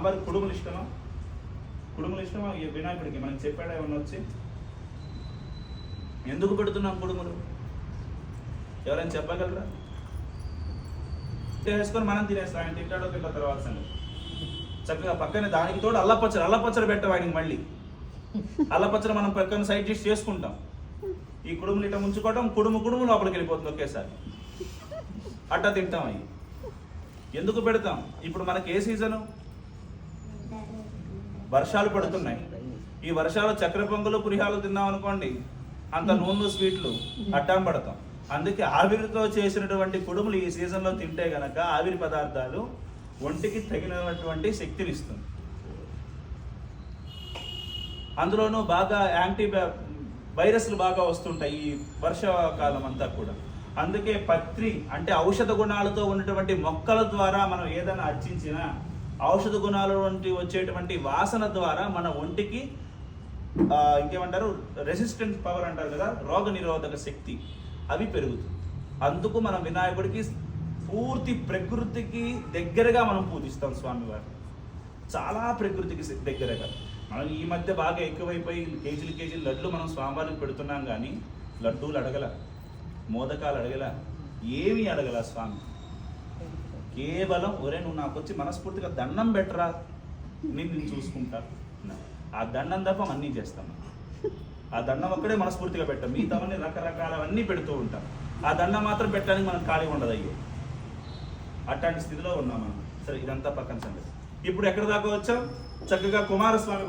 స్వామివారికి కుడుములు ఇష్టమా? కుడుములు ఇష్టమా? ఈ వినాయకుడికి మనం చెప్పాడా ఏమన్నా వచ్చి? ఎందుకు పెడుతున్నాం కుడుములు? ఎవరైనా చెప్పగలరా? చేసుకొని మనం తినేస్తాం. ఆయన తింటాడో తింటా తర్వాత సంగతి. చక్కగా పక్కనే దానికి తోడు అల్లపచ్చడి అల్లపచ్చడి పెట్టవాడికి ఆయనకి మళ్ళీ? అల్లపచ్చడి మనం పక్కన సైడ్ డిష్ చేసుకుంటాం. ఈ కుడుములు ఇట్లా ముంచుకోవడం కుడుము కుడుము లోపలికి వెళ్ళిపోతుంది ఒకేసారి. అట్టా తింటాం అవి ఎందుకు పెడతాం? ఇప్పుడు మనకి ఏ సీజను? వర్షాలు పడుతున్నాయి. ఈ వర్షాలు చక్కెర పొంగలు పురిహాలు తిన్నాం అనుకోండి అంత నూనె స్వీట్లు అట్టాం పడతాం. అందుకే ఆవిరితో చేసినటువంటి కుడుములు ఈ సీజన్లో తింటే గనక ఆవిరి పదార్థాలు ఒంటికి తగినటువంటి శక్తిని ఇస్తుంది. అందులోనూ బాగా యాంటీ వైరస్లు బాగా వస్తుంటాయి ఈ వర్షాకాలం అంతా కూడా. అందుకే పత్రి అంటే ఔషధ గుణాలతో ఉన్నటువంటి మొక్కల ద్వారా మనం ఏదైనా అర్చించినా ఔషధ గుణాలు వంటి వచ్చేటువంటి వాసన ద్వారా మన ఒంటికి ఇంకేమంటారు? రెసిస్టెన్స్ పవర్ అంటారు కదా రోగ నిరోధక శక్తి అవి పెరుగుతుంది. అందుకు మనం వినాయకుడికి పూర్తి ప్రకృతికి దగ్గరగా మనం పూజిస్తాం స్వామివారిని చాలా ప్రకృతికి దగ్గరగా. మనం ఈ మధ్య బాగా ఎక్కువైపోయి కేజీలు కేజీలు లడ్లు మనం స్వామివారికి పెడుతున్నాం కానీ లడ్డూలు అడగల మోదకాలు అడగల ఏమీ అడగల స్వామి. కేవలం ఒరే నువ్వు నాకు వచ్చి మనస్ఫూర్తిగా దండం పెట్టరా? నేను నేను చూసుకుంటా. ఆ దండం తప్ప అన్నీ చేస్తాను ఆ దండం ఒక్కడే మనస్ఫూర్తిగా పెట్టాం. మిగతావన్నీ రకరకాలవన్నీ పెడుతూ ఉంటాం. ఆ దండం మాత్రం పెట్టడానికి మనకు ఖాళీ ఉండదు అయ్యో. అట్లాంటి స్థితిలో ఉన్నాం మనం. సరే ఇదంతా పక్కన సంగతి. ఇప్పుడు ఎక్కడ దాకా వచ్చాం? చక్కగా కుమారస్వామి